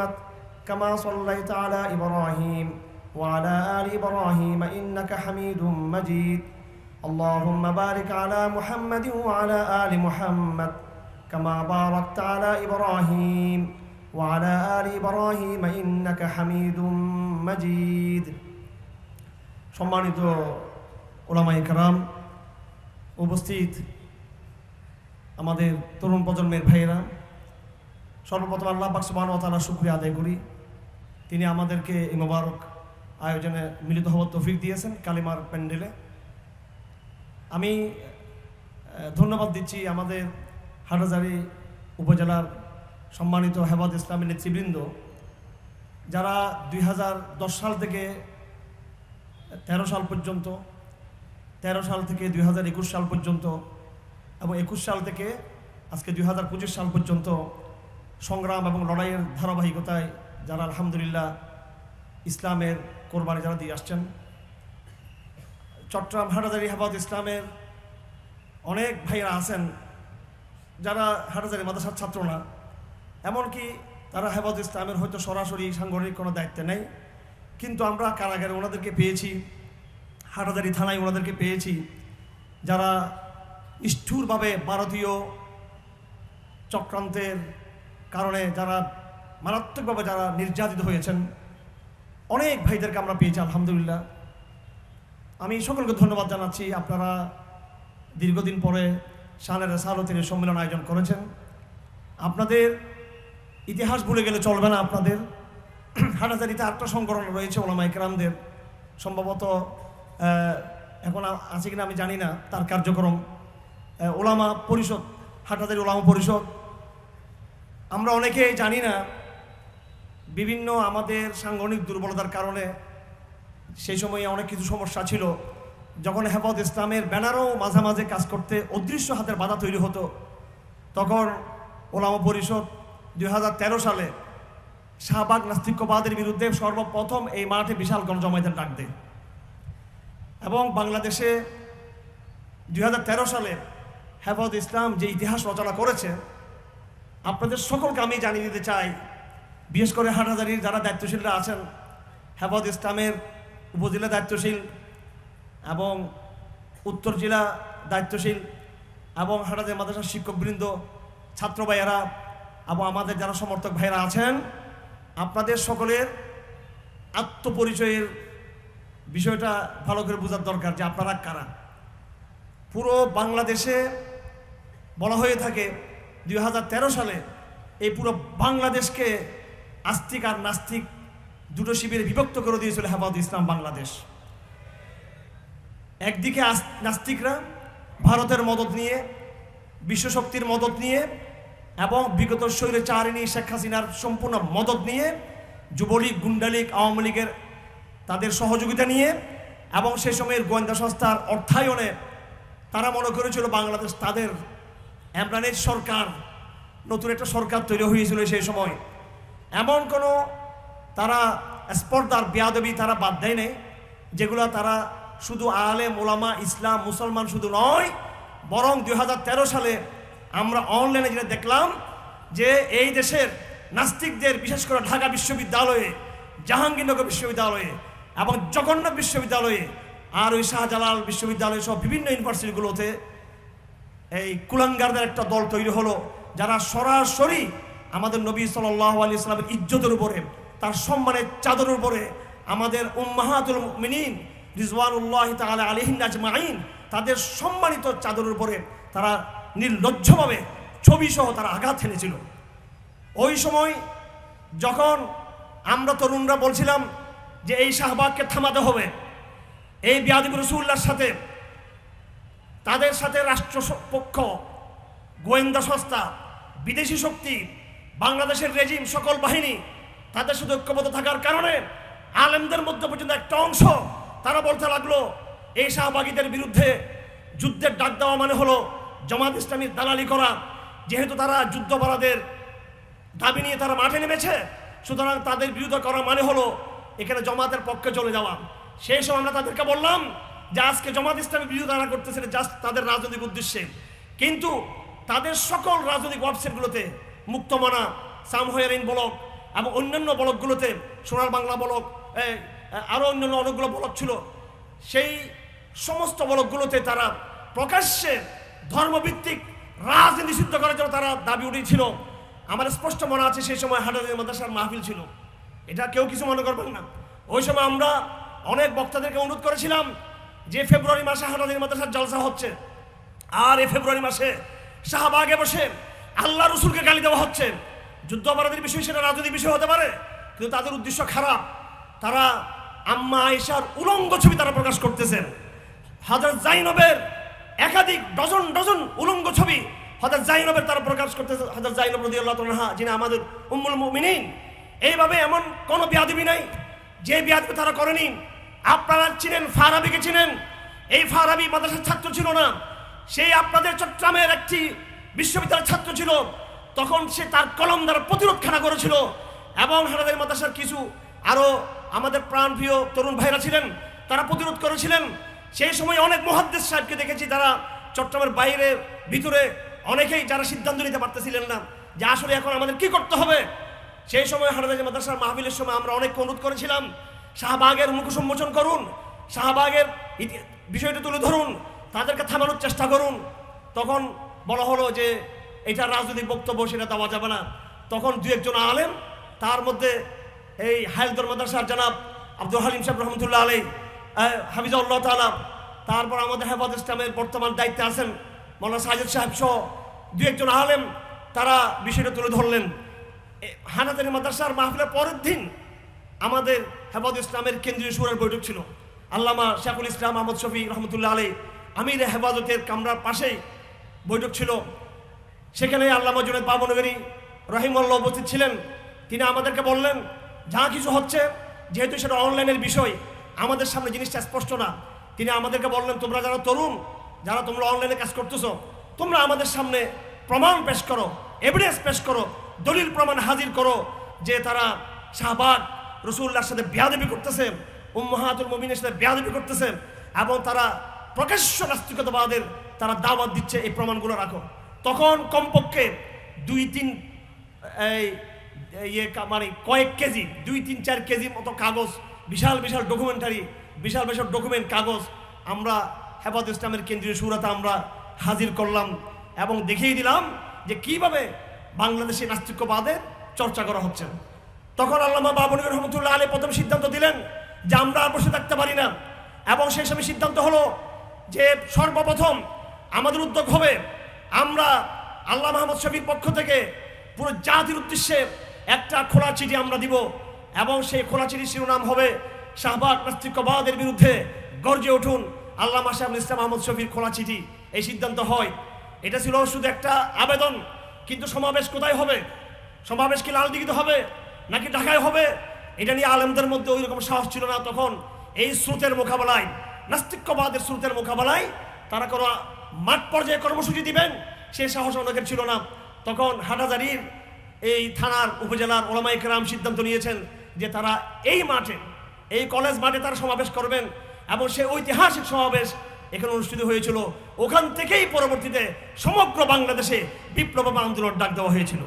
محمد كما صليت على إبراهيم وعلى آل إبراهيم إنك حميد مجيد اللهم بارك على محمد وعلى آل محمد كما باركت على إبراهيم وعلى آل إبراهيم إنك حميد مجيد সম্মানিত ওলামাই কারাম উপস্থিত আমাদের তরুণ প্রজন্মের ভাইয়েরা সর্বপ্রথম আল্লাহ পাক সুবহানাহু ওয়া তাআলা শুকরিয়া আদায় করি। তিনি আমাদেরকে এই মোবারক আয়োজনে মিলিত হওয়ার তৌফিক দিয়েছেন কালিমার প্যান্ডেলে। আমি ধন্যবাদ দিচ্ছি আমাদের হাটাজারি উপজেলার সম্মানিত হেফাজ ইসলামী নেতৃবৃন্দ, যারা দুই হাজার দশ সাল থেকে তেরো সাল পর্যন্ত, তেরো সাল থেকে দুই হাজার একুশ সাল পর্যন্ত এবং একুশ সাল থেকে আজকে দুই হাজার পঁচিশ সাল পর্যন্ত সংগ্রাম এবং লড়াইয়ের ধারাবাহিকতায় যারা আলহামদুলিল্লাহ ইসলামের কোরবানি যারা দিয়ে আসছেন, চট্টগ্রাম হাটাজারি হেফাজ ইসলামের অনেক ভাইয়েরা আছেন, যারা হাটাজারি মাদ্রাসার ছাত্র না, এমনকি তারা হেফাজ ইসলামের হয়তো সরাসরি সাংগঠনিক কোনো দায়িত্বে নেই, কিন্তু আমরা কারাগারে ওনাদেরকে পেয়েছি হাটাদারি থানায় ওনাদেরকে পেয়েছি, যারা নিষ্ঠুরভাবে ভারতীয় চক্রান্তের কারণে যারা মারাত্মকভাবে যারা নির্যাতিত হয়েছেন, অনেক ভাইদেরকে আমরা পেয়েছি, আলহামদুলিল্লাহ। আমি সকলকে ধন্যবাদ জানাচ্ছি, আপনারা দীর্ঘদিন পরে শানের সালতের সম্মেলন আয়োজন করেছেন। আপনাদের ইতিহাস ভুলে গেলে চলবে না আপনাদের। হাটাজারিতে আটটা সংগঠন রয়েছে ওলামা ইকরামদের সম্ভবত এখন আছে কিনা আমি জানি না, তার কার্যক্রম। ওলামা পরিষদ হাটাজারি ওলামা পরিষদ আমরা অনেকেই জানি না, বিভিন্ন আমাদের সাংগঠনিক দুর্বলতার কারণে সেই সময়ে অনেক কিছু সমস্যা ছিল। যখন হেফাজ ইসলামের ব্যানারও মাঝে মাঝে কাজ করতে অদৃশ্য হাতের বাধা তৈরি হতো, তখন ওলামা পরিষদ দুই হাজার তেরো সালে শাহবাগ নাস্তিক্যবাদের বিরুদ্ধে সর্বপ্রথম এই মাঠে বিশাল গণজমায়েতের ডাক দেয়। এবং বাংলাদেশে দুই হাজার তেরো সালে হেফাজ ইসলাম যে ইতিহাস রচনা করেছে আপনাদের সকলকে আমি জানিয়ে দিতে চাই, বিশেষ করে হাটহাজারির যারা দায়িত্বশীলরা আছেন হেফাজ ইসলামের উপজেলা দায়িত্বশীল এবং উত্তর জেলা দায়িত্বশীল এবং হাটাজারি মাদ্রাসার শিক্ষকবৃন্দ ছাত্র ভাইয়েরা এবং আমাদের যারা সমর্থক ভাইয়েরা আছেন, আপনাদের সকলের আত্মপরিচয়ের বিষয়টা ভালো করে বোঝার দরকার যে আপনারা কারা। পুরো বাংলাদেশে বলা হয়ে থাকে দুই হাজার তেরো সালে এই পুরো বাংলাদেশকে আস্তিক আর নাস্তিক দুটো শিবিরে বিভক্ত করে দিয়েছিল হেফাজ ইসলাম বাংলাদেশ। একদিকে নাস্তিকরা ভারতের মদত নিয়ে, বিশ্বশক্তির মদত নিয়ে এবং বিগত শৈলে চারিণী শেখ হাসিনার সম্পূর্ণ মদত নিয়ে যুবলীগ, গুন্ডালীগ, আওয়ামী লীগের তাদের সহযোগিতা নিয়ে এবং সে সময়ের গোয়েন্দা সংস্থার অর্থায়নে তারা মনে করেছিল বাংলাদেশ তাদের এমরানের সরকার, নতুন একটা সরকার তৈরি হয়েছিল সেই সময়। এমন কোনো তারা স্পর্ধার বেয়াদবি তারা বাদ দেয় নাই, যেগুলো তারা শুধু আলে মোলামা ইসলাম, মুসলমান শুধু নয়, বরং দু হাজার তেরো সালে আমরা অনলাইনে যেটা দেখলাম যে এই দেশের নাস্তিকদের, বিশেষ করে ঢাকা বিশ্ববিদ্যালয়ে, জাহাঙ্গীরনগর বিশ্ববিদ্যালয়ে এবং জগন্নাথ বিশ্ববিদ্যালয়ে আর ওই শাহজালাল বিশ্ববিদ্যালয় সহ বিভিন্ন ইউনিভার্সিটিগুলোতে এই কুলাঙ্গারদের একটা দল তৈরি হলো, যারা সরাসরি আমাদের নবী সাল্লাহ আলী ইসলামের ইজ্জতের উপরে, তার সম্মানের চাদরের উপরে আমাদের উম্মাহাতুল মিনীন রিজওয়ানুল্লাহ তাআলা আলাইহিন আজমাইন তাদের সম্মানিত চাদরের উপরে তারা নির্লজ্জভাবে ছবি সহ তারা আঘাত হেনেছিল। ওই সময় যখন আমরা তরুণরা বলছিলাম যে এই শাহবাগকে থামাতে হবে, এই বিয়াদিব রসুল্লার সাথে তাদের সাথে রাষ্ট্র পক্ষ, গোয়েন্দা সংস্থা, বিদেশি শক্তি, বাংলাদেশের রেজিম, সকল বাহিনী, তাদের সাথে ঐক্যবদ্ধ থাকার কারণে আলেমদের মধ্যে পর্যন্ত একটা অংশ তারা বলতে লাগল, এই শাহবাগীদের বিরুদ্ধে যুদ্ধের ডাক দেওয়া মানে হলো জমাত ইসলামীর দালালি করা। যেহেতু তারা যুদ্ধপরাধের দাবি নিয়ে তারা মাঠে নেমেছে, সুতরাং তাদের বিরোধিতা করা মানে হলো এখানে জমাতের পক্ষে চলে যাওয়া। সেই সময় আমরা তাদেরকে বললাম যে আজকে জমাত ইসলামের বিরোধিতা তারা করতেছে জাস্ট তাদের রাজনৈতিক উদ্দেশ্যে। কিন্তু তাদের সকল রাজনৈতিক ওয়েবসাইটগুলোতে মুক্তমানা সামহয়ারিন ব্লক এবং অন্যান্য ব্লকগুলোতে সোনার বাংলা ব্লক আরও অন্যান্য অনেকগুলো ব্লক ছিল, সেই সমস্ত ব্লকগুলোতে তারা প্রকাশ্যে ধর্মভিত্তিক রাজনীতি সিদ্ধ করার জন্য তারা দাবি উঠিয়েছিল আমার স্পষ্ট মনে আছে সেই সময় হাটাদের মাদ্রাসার মাহফিল ছিল। এটা কেউ কিছু মনে করবেন না। ওই সময় আমরা অনেক বক্তাদেরকে অনুরোধ করেছিলাম যে ফেব্রুয়ারি মাসে হাটাদের মাদ্রাসার জলসা হচ্ছে, আর এই ফেব্রুয়ারি মাসে শাহবাগে বসে আল্লাহ রসুলকে গালি দেওয়া হচ্ছে। যুদ্ধ অপরাধের বিষয় সেটা রাজনৈতিক বিষয় হতে পারে, কিন্তু তাদের উদ্দেশ্য খারাপ। তারা আম্মা আয়েশার উলঙ্গ ছবি তারা প্রকাশ করতেছেন। হাজার জাইনবের একাধিক ডজন ডজন উলঙ্গ ছবি হাজার জাইনবের তারা প্রকাশ করতেছে। হাজার জাইনব রদি আল্লাহ তালহা যিনি আমাদের উম্মুল মুমিনিন। এইভাবে এমন কোনো বিয়াদবি নাই, যে বিয়াদবি তারা করেনি। আপনারা ছিলেন ফারাবিকে চিনেন? এই ফারাবি মাদ্রাসার ছাত্র ছিল না। সেই আপনাদের চট্টগ্রামের একটি বিশ্ববিদ্যালয়ের ছাত্র ছিল। তখন সে তার কলম দ্বারা প্রতিরোধ খানা করেছিল। এবং হানাদের মাদ্রাসার কিছু আরও আমাদের প্রাণপ্রিয় তরুণ ভাইরা ছিলেন, তারা প্রতিরোধ করেছিলেন। সেই সময় অনেক মহাদ্দেশ সাহেবকে দেখেছি তারা চট্টগ্রামের বাইরে, ভিতরে অনেকেই যারা সিদ্ধান্ত নিতে পারতেছিলেন না যে আসলে এখন আমাদের কি করতে হবে। সেই সময় হানাদাজি মাদ্রাসার মাহবিলের সময় আমরা অনেক অনুরোধ করেছিলাম। শাহবাগের মুখ সম্মোচন করুন, শাহবাগের বিষয়টা তুলে ধরুন, তাদেরকে থামানোর চেষ্টা করুন। তখন বলা হলো যে, এটা রাজনৈতিক বক্তব্য, সেটা দেওয়া যাবে না। তখন দু একজন আলেম, তার মধ্যে এই হায়দর মাদ্রাসার জনাব আব্দুল হালিম সাহেব রহমতুল্লাহ আলী হাফিজাউল্লাহ তালা তারপর আমাদের হেফাজ ইসলামের বর্তমান দায়িত্বে আছেন মৌলানা সাজিদ সাহেব সহ দু একজন আলেম, তারা বিষয়টা তুলে ধরলেন। হানাদানি মাদ্রাসার মাহফিলের পরের দিন আমাদের হেফাজ ইসলামের কেন্দ্রীয় সুরের বৈঠক ছিল। আল্লামা শেখুল ইসলাম আহমদ শফি রহমতুল্লাহ আলী আমির হেফাজতের কামরার পাশেই বৈঠক ছিল। সেখানে আল্লামা জুনেদ বাবনগরী রহিমুল্লাহ উপস্থিত ছিলেন। তিনি আমাদেরকে বললেন, যা কিছু হচ্ছে, যেহেতু সেটা অনলাইনের বিষয়, আমাদের সামনে জিনিসটা স্পষ্ট না। তিনি আমাদেরকে বললেন, তোমরা যারা তরুণ, যারা তোমরা অনলাইনে কাজ করতেছো, তোমরা আমাদের সামনে প্রমাণ পেশ করো এভিডেন্স পেশ করো, দলিল প্রমাণ হাজির করো যে তারা শাহবাগ রসুল্লাহর সাথে বেয়াদবি করতেছে, উম্মাহাতুল মমিনের সাথে বেয়াদবি করতেছে এবং তারা প্রকাশ্য নাস্তিকতাবাদের তারা দাওয়াত দিচ্ছে এই প্রমাণগুলো রাখো। তখন কমপক্ষে দুই তিন, এই ইয়ে মানে কয়েক কেজি, দুই তিন চার কেজি মতো কাগজ, বিশাল বিশাল ডকুমেন্টারি বিশাল বিশাল ডকুমেন্ট কাগজ আমরা হেফাজ ইসলামের কেন্দ্রীয় সুরাতে আমরা হাজির করলাম এবং দেখিয়ে দিলাম যে কীভাবে বাংলাদেশে নাস্তিক্যবাদের চর্চা করা হচ্ছে। তখন আল্লামা বাবনী রহমতুল্লাহ আলী প্রথম সিদ্ধান্ত দিলেন যে আমরা আর বসে থাকতে পারি না। এবং সেই সময় সিদ্ধান্ত হলো যে সর্বপ্রথম আমাদের উদ্যোগ হবে আমরা আল্লাহ মাহমদ শফির পক্ষ থেকে পুরো জাতির উদ্দেশ্যে একটা খোলা চিঠি আমরা দিব। এবং সেই খোলা চিঠির শিরোনাম হবে, শাহবাগ নাস্তিক্যবাদের বিরুদ্ধে গর্জে উঠুন আল্লাহ মাসাহুল ইসলাম আহমদ শফির খোলা চিঠি। এই সিদ্ধান্ত হয়। এটা ছিল শুধু একটা আবেদন, কিন্তু সমাবেশ কোথায় হবে? সমাবেশ কি লাল লালদিঘিতে হবে? নাকি ঢাকায় হবে? এটা নিয়ে আলেমদের মধ্যে ওই রকম সাহস ছিল না তখন। এই স্রোতের মোকাবেলায়, নাস্তিক্যবাদের স্রোতের মোকাবেলায় তারা কোনো মাঠ পর্যায়ে কর্মসূচি দিবেন? সেই সাহস অনেকের ছিল না। তখন হাটাজারির এই থানার উপজেলার ওলামাই কেরাম সিদ্ধান্ত নিয়েছেন যে তারা এই মাঠে, এই কলেজ মাঠে তারা সমাবেশ করবেন এবং সে ঐতিহাসিক সমাবেশ এখানে অনুষ্ঠিত হয়েছিল। ওখান থেকেই পরবর্তীতে সমগ্র বাংলাদেশে বিপ্লব আন্দোলন ডাক দেওয়া হয়েছিল।